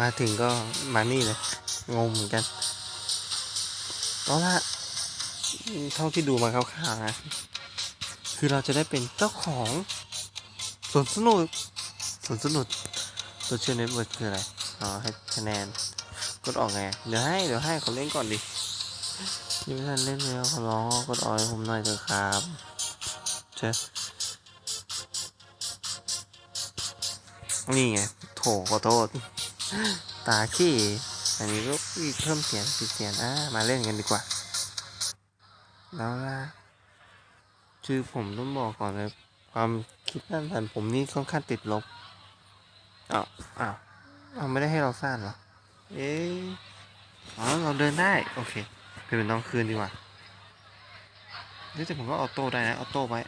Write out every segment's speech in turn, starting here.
มาถึงก็มานี่เลย งงเหมือนกันเอาละเท่าที่ดูมาคร่าวๆนะ คือเราจะได้เป็นเจ้าของสวนสนุกสวนสนุกโซเชียลเน็ตเวิร์กคืออะไร อ๋อ ให้คะแนน กดออกไง เดี๋ยวให้ เดี๋ยวให้เขาเล่นก่อนดิยังไม่ทันเล่นเลยเขาร้องกดออกให้ผมหน่อยเถอะครับเช นี่ไงโถขอโทษ ตาขี้อันนี้ก็เพิ่มเสียงปิดเสียงอะมาเล่นกันดีกว่า แล้วล่ะคือผมต้องบอกก่อนเลยความคิดด้านสันผมนี่ค่อนข้างติดลบอ้าวอ้าวอ้าไม่ได้ให้เราสร้างเหรอ เอ๊ะอ๋อเราเดินได้ โอเคเป็นน้องคืนดีกว่าเฮ้ยแต่ผมก็ออโต้ได้นะ ออโต้ไว้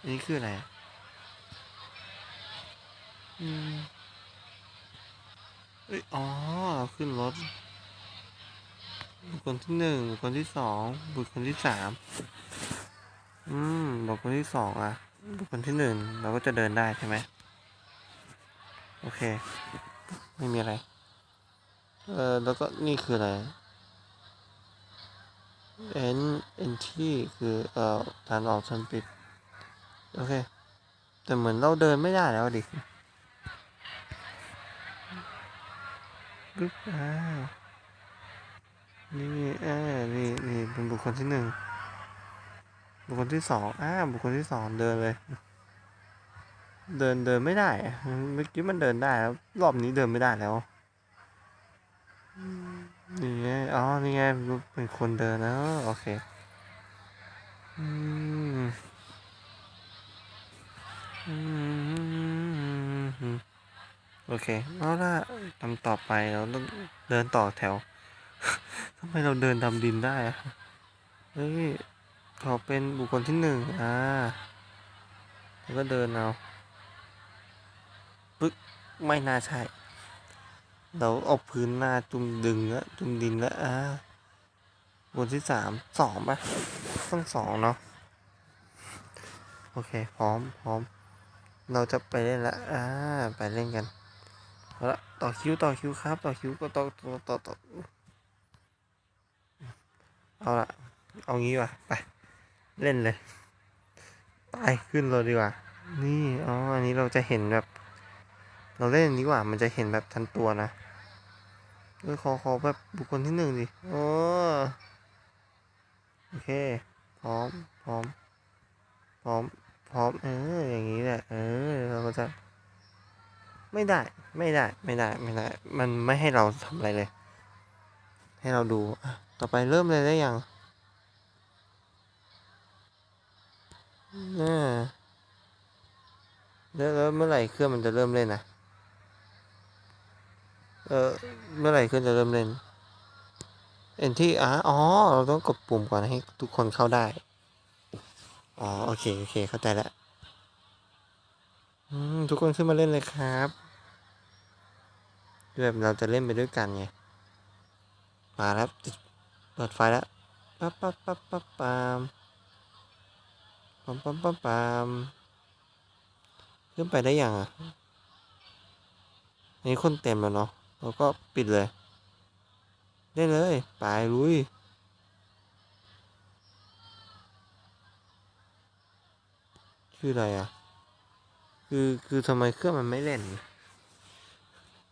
อันนี้คืออะไรอะ เอ้ย อ๋อ ขึ้นรถ บุคคลที่หนึ่ง บุคคลที่สอง บุคคลที่สาม อืม บุคคลที่สองอะ บุคคลที่หนึ่ง เราก็จะเดินได้ใช่ไหม โอเค ไม่มีอะไร เออแล้วก็นี่คืออะไร n n t คือ เอ่อทางออกชันปิด โอเค แต่เหมือนเราเดินไม่ได้แล้วดิ ปึ๊บอ้านี่อ่านี่นี่เป็นบุคคลที่หนึ่งบุคคลที่สองอ่าบุคคลที่สองเดินเลย เดินเดินไม่ได้เมื่อกี้มันเดินได้แล้วรอบนี้เดินไม่ได้แล้วนี่ไงอ๋อนี่ไงเป็นคนเดินนะโอเคอืมอืม โอเคเอาล่ะทำต่อไปเราต้องเดินต่อแถว ทำไมเราเดินดำดินได้อะเฮ้ยขอเป็นบุคคลที่หนึ่งอ่าแล้วก็เดินเอาปึ๊กไม่น่าใช่ เราเอาพื้นหน้าจุ่มดึงแล้วจุ่มดินแล้วอ่าบนที่สามสองปะต้องสองเนาะโอเค พร้อมพร้อม เราจะไปเล่นละอ่า ไปเล่นกัน เอาละต่อคิวต่อคิวครับ ต่อคิวก็ต่อต่อต่อต่อเอาละเอางี้ว่ะไป เล่นเลย ไปขึ้นเลยดีกว่า นี่อ๋ออันนี้เราจะเห็นแบบ เราเล่นอันนี้ดีกว่า มันจะเห็นแบบทันตัวนะเออขอขอแบบบุคคลที่หนึ่งดิโอ้โอเค พร้อม พร้อม พร้อม พร้อม เออ อย่างนี้แหละ เออ เราก็จะ ไม่ได้ ไม่ได้ ไม่ได้ ไม่ได้ มันไม่ให้เราทำอะไรเลย ให้เราดูอะต่อไปเริ่มเลยได้ยังน่าแล้วเมื่อไหร่เครื่องมันจะเริ่มเล่นนะเออเมื่อไหร่เครื่องจะเริ่มเล่น เอ็นที่อะอ๋อ เราต้องกดปุ่มก่อนให้ทุกคนเข้าได้ อ๋อ โอเค โอเค เข้าใจแล้ว ทุกคนขึ้นมาเล่นเลยครับแบบเราจะเล่นไปด้วยกันไง มาแล้วเปิดไฟแล้วปั๊บปั๊บปั๊บปั๊บปามปั๊มปั๊มปั๊มปามขึ้นไปได้ยังอะอันนี้คนเต็มแล้วเนาะเราก็ปิดเลย ได้เลย ไปลุยคืออะไรอะ คือคือทำไมเครื่องมันไม่เล่น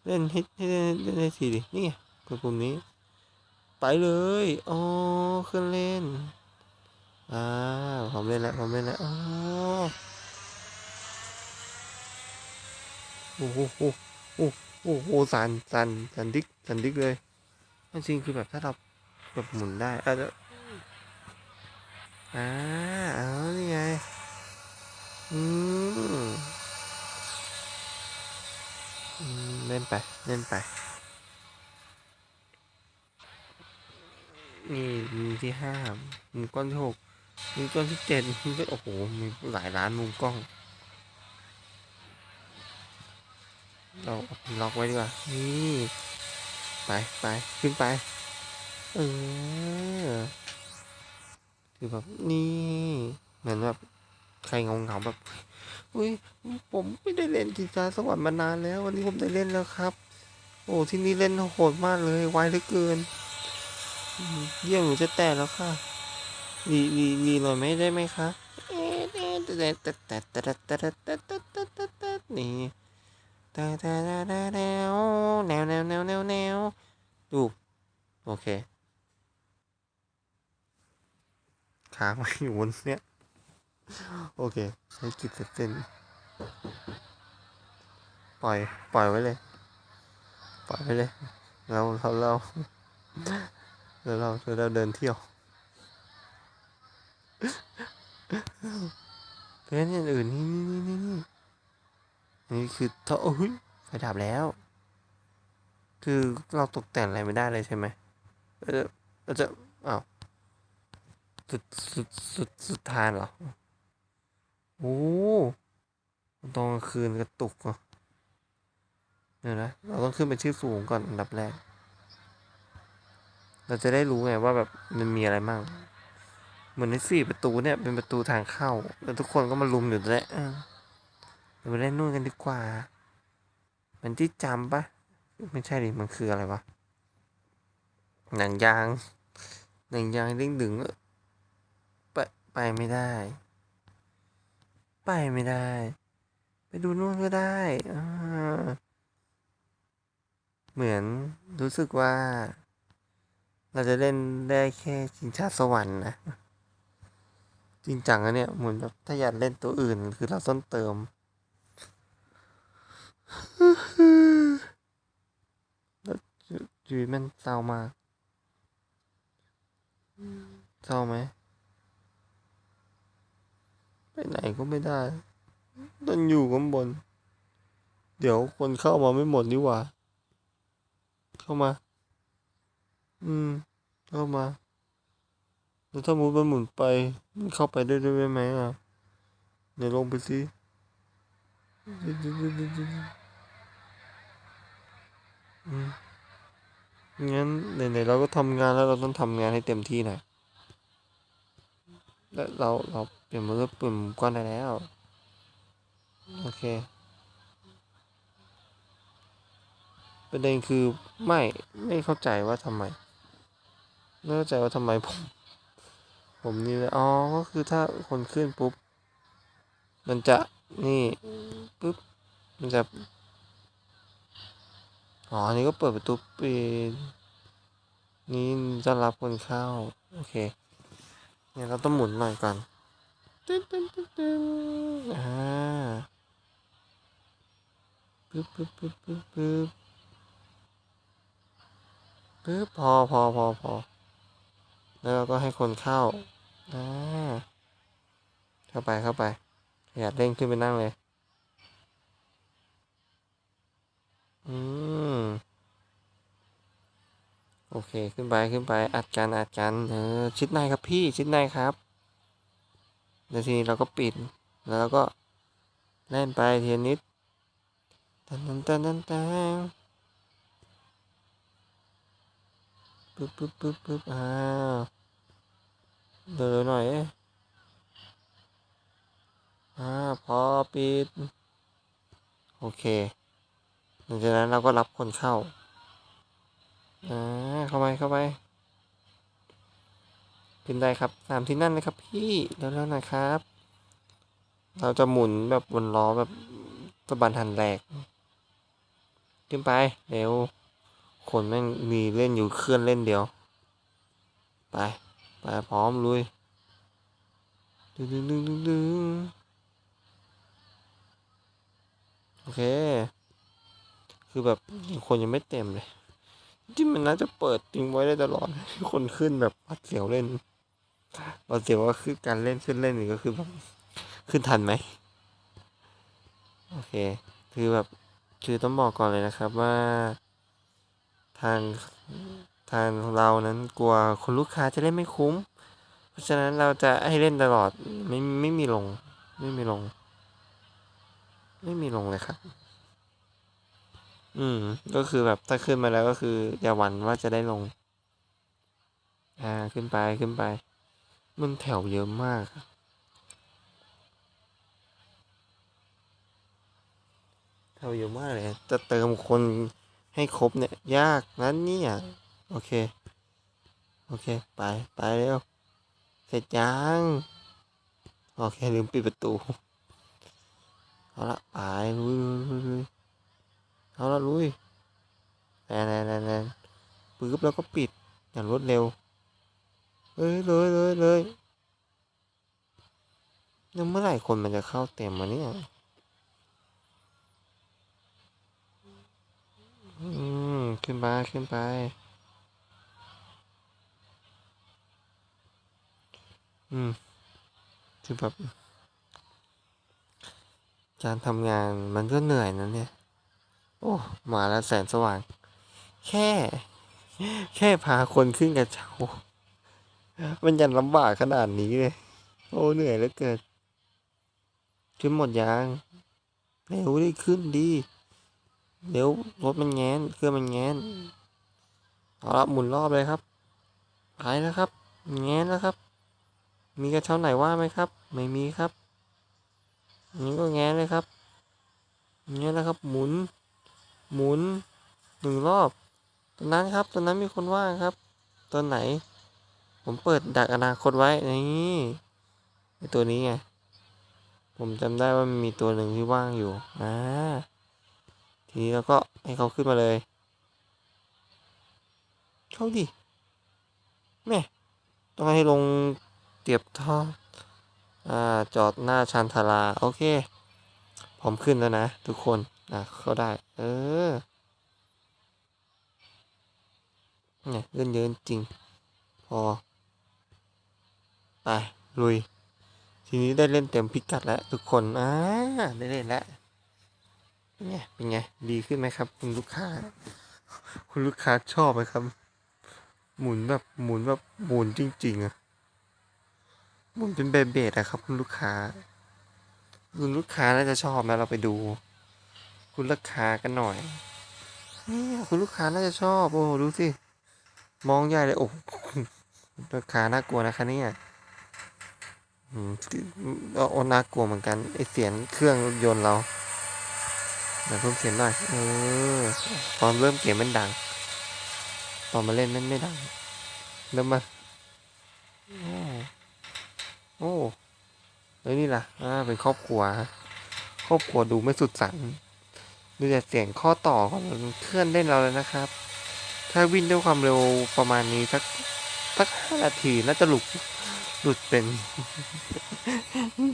เล่นให้ให้เล่นให้ทีดิ นี่ไงกดปุ่มนี้ ไปเลย อ๋อเครื่องเล่นอ่าผมเล่นแล้วผมเล่นแล้วอ๋อโอ้โหโอ้โหโอ้โหสันสันสันดิกสันดิกเลยจริงคือแบบถ้าเราแบบหมุนได้อาจจะอ่าเอานี่ไง อืม เล่นไป เล่นไป นี่มุมที่ห้ามุมก้อนที่หกมุมก้อนที่เจ็ดมุมก็โอ้โห มีหลายล้านมุมกล้อง เราล็อกไว้ดีกว่า นี่ ไปไปขึ้นไป เออคือแบบนี่ เหมือนแบบ ใครเงาเงาแบบอุ้ยผมไม่ได้เล่นจิตาสวรรค์มานานแล้ว วันนี้ผมได้เล่นแล้วครับ โอ้ที่นี่เล่นโหดมากเลยไวเหลือเกินเยี่ยมหนูจะแตกแล้วค่ะดีดีดีหน่อยไม่ได้ไหมคะนี่ตแตาตาตาแตแตแตแตแตนวแนวแนวแนวแนวแนวดูโอเคค้างไว้อยู่บนเนี้ย โอเคให้กิจเสร็จสิ้นปล่อย ปล่อยไว้เลย ปล่อยไว้เลย เราเราเราเราเราเราเดินเที่ยวเพื่อนอย่างอื่นนี่นี่นี่นี่นี่คือเท่าโอ้ยไฟดับแล้ว คือเราตกแต่งอะไรไม่ได้เลยใช่ไหมเออเราจะอ้าวสุดสุดสุดสุดทานเหรอ โอ้ตอนกลางคืนกระตุกอะเดี๋ยวนะ เราต้องขึ้นไปที่สูงก่อนอันดับแรก เราจะได้รู้ไงว่าแบบมันมีอะไรมั่ง เหมือนในสี่ประตูเนี่ยเป็นประตูทางเข้า แล้วทุกคนก็มาลุมอยู่แล้วเราไปเล่นนู่นกันดีกว่า มันที่จำปะไม่ใช่ดิมันคืออะไรวะ หนังยาง หนังยางเด้งดึงไปไปไม่ได้ ไปไม่ได้ ไปดูนู่นก็ได้เหมือนรู้สึกว่า เราจะเล่นได้แค่ชิงชาสวรรค์นะ จริงจังอะเนี่ยเหมือนแบบถ้าอยากเล่นตัวอื่น คือเราต้องเติม แล้วชีวิตมันเศร้ามากเศร้าไหม ไปไหนก็ไม่ได้ต้องอยู่ข้างบน เดี๋ยวคนเข้ามาไม่หมดนี่หว่า เข้ามา อืม เข้ามา แล้วถ้ามุดมันหมุนไปมันเข้าไปได้ด้วยไหมอะเดี๋ยวลงไปสิอืมงั้นไหนๆเราก็ทำงานแล้วเราต้องทำงานให้เต็มที่หน่อย แล้วเราเราเปลี่ยนมือปุ่มก้อนได้แล้ว โอเค ประเด็นคือไม่ไม่เข้าใจว่าทำไมไม่เข้าใจว่าทำไมผม ผมนี่เลยอ๋อก็คือถ้าคนขึ้นปุ๊บ มันจะนี่ปุ๊บ มันจะ อ๋ออันนี้ก็เปิดประตูปิดนี่จะรับคนเข้า โอเค เนี่ยเราต้องหมุนหน่อยก่อนตึ๊ดตึ๊ดตึ๊ดตึ๊ดอ่าปึ๊บปึ๊บปึ๊บปึ๊บปึ๊บปึ๊บพอพอพอพอแล้วเราก็ให้คนเข้าอ่าเข้าไปเข้าไปอยากเร่งขึ้นไปนั่งเลย อืม โอเคขึ้นไปขึ้นไปอัดกันอัดกันเออชิดในครับพี่ชิดในครับแล้วทีนี้เราก็ปิดแล้วเราก็เล่นไปเทีละนิดตันตันตันตันตันปึ๊บปึ๊บปึ๊บปึ๊บอ้าวเดินหน่อยอ๊ะอ่าพอปิด โอเคหลังจากนั้นเราก็รับคนเข้า อ่าเข้าไปเข้าไปขึ้นได้ครับตามที่นั่นเลยครับพี่เร็วๆหน่อยครับ เราจะหมุนแบบวนล้อแบบสะบันหันแหลกขึ้นไปเร็วคนแม่งมีเล่นอยู่เคลื่อนเล่นเดียว ไปไปพร้อมลุยดึงดึงดึงดึงดึงโอเค คือแบบคนยังไม่เต็มเลย ที่มันน่าจะเปิดทิ้งไว้ได้ตลอดคนขึ้นแบบพัดเสียวเล่นพัดเสียวว่าคือการเล่นขึ้นเล่นนี่ก็คือแบบขึ้นทันไหมโอเค คือแบบคือต้องบอกก่อนเลยนะครับว่า ทางทางเรานั้นกลัวคนลูกค้าจะเล่นไม่คุ้ม เพราะฉะนั้นเราจะให้เล่นตลอดไม่ไม่มีลง ไม่มีลง ไม่มีลงเลยครับ อืม ก็คือแบบถ้าขึ้นมาแล้วก็คือ อย่าหวั่นว่าจะได้ลง อ่าขึ้นไปขึ้นไป มันแถวเยอะมากแถวเยอะมากเลย จะเติมคนให้ครบเนี่ย ยากนั้นเนี่ย โอเค โอเค ไปไปแล้วเสร็จยังโอเคลืมปิดประตู เอาละไปลุยลุยลุย เอาละลุยแนนแนนแนนแนปึ๊บแล้วก็ปิดอย่างรวดเร็วเอ้ยเลยเลยเลยแล้วเมื่อไหร่คนมันจะเข้าเต็มมาเนี่ยอืม ขึ้นไปขึ้นไป อืม คือแบบ การทำงานมันก็เหนื่อยนะเนี่ย อ้มาแล้วแสงสว่าง แค่ แค่พาคนขึ้นกระเช้า มันยังลำบากขนาดนี้เลย โอ้เหนื่อยเหลือเกินขึ้นหมดยางเร็วไดิขึ้นดีเดี๋ยวรถมันแงนเครื่องมันแงนเอาละหมุนรอบเลยครับไปแล้วครับ แงนแล้วครับ มีกระเช้าไหนว่าไหมครับ ไม่มีครับนนี้ก็แงนเลยครับแงนแล้วครับ หมุน หมุนหนึ่งรอบตอนนั้นครับตอนนั้นมีคนว่างครับ ตอนไหน ผมเปิดดักอนาคตไว้นี่ไอตัวนี้ไงผมจำได้ว่ามีตัวหนึ่งที่ว่างอยู่อ่าทีนี้เราก็ให้เขาขึ้นมาเลยเข้าดิแม่ต้องให้ลงเตียบท่ออ่าจอดหน้าชานทาราโอเคพร้อมขึ้นแล้วนะทุกคน อะเข้าได้ เออเนี่ยเลื่อนเยอะจริง พอไปลุย ทีนี้ได้เล่นเต็มพิกัดแล้วทุกคนอ่าได้เล่นแล้วเนี่ยเป็นไง ดีขึ้นไหมครับ คุณลูกค้า คุณลูกค้าชอบไหมครับ หมุนแบบหมุนแบบหมุนจริง ๆอะหมุนเป็นเบเบดอะครับ คุณลูกค้า คุณลูกค้าน่าจะชอบนะเราไปดู คุณลูกค้ากันหน่อยนี่คุณลูกค้าน่าจะชอบ โอ้ดูสิ มองใหญ่เลยโอ้ลูกค้าน่ากลัวนะคะเนี่ยอืมโอ้น่ากลัวเหมือนกันไอเสียงเครื่องยนต์เราเดี๋ยวเพิ่มเสียงหน่อยเออตอนเริ่มเกมมันดัง ตอนมาเล่นมันไม่ดังเริ่มมาโอ้โอ้แล้วนี่ล่ะ อ่า เป็นครอบครัว ครอบครัวดูไม่สุดสัน ดูแต่เสียงข้อต่อของเคลื่อนเล่นเราเลยนะครับ ถ้าวิ่งด้วยความเร็วประมาณนี้สักสักห้านาทีน่าจะหลุดหลุดเป็น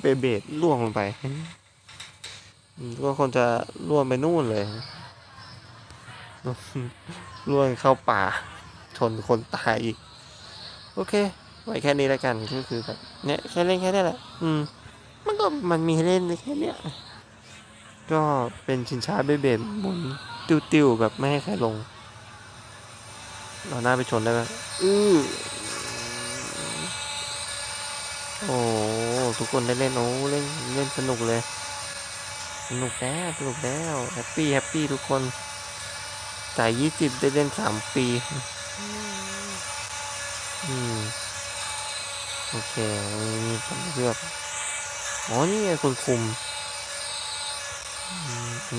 เบเบดล่วงลงไปก็คนจะล่วงไปนู่นเลยล่วงเข้าป่า ชนคนตายอีก โอเค ไว้แค่นี้แล้วกันก็คือแบบเนี่ยแค่เล่นแค่นี้แหละ อืม มันก็มันมีให้เล่นแค่เนี้ย ก็เป็นชินช้าเบเบดหมุนติ้วๆแบบไม่ให้ใครลง เราหน้าไปชนได้ไหมอือโอ้ทุกคนได้เล่นโอ้เล่นเล่นสนุกเลย สนุกแล้วสนุกแล้วแฮปปี้แฮปปี้ทุกคนจ่ายยี่สิบได้เล่นสามปี อืม โอเคมีผมเลือกอ๋อนี่ไงคุณคุมอืม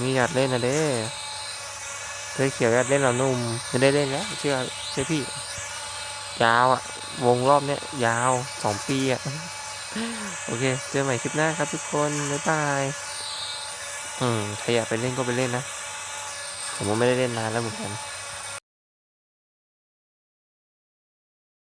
นี่อยากเล่นนะเด้เคยเขียวอยากเล่นเรานุ่มจะได้เล่นแล้วเชื่อเชื่อพี่ ยาวอะวงรอบเนี้ยยาวสองปีอะโอเค เจอใหม่คลิปหน้าครับทุกคน บ๊ายบาย อืมใครอยากไปเล่นก็ไปเล่นนะ ผมไม่ได้เล่นนานแล้วเหมือนกัน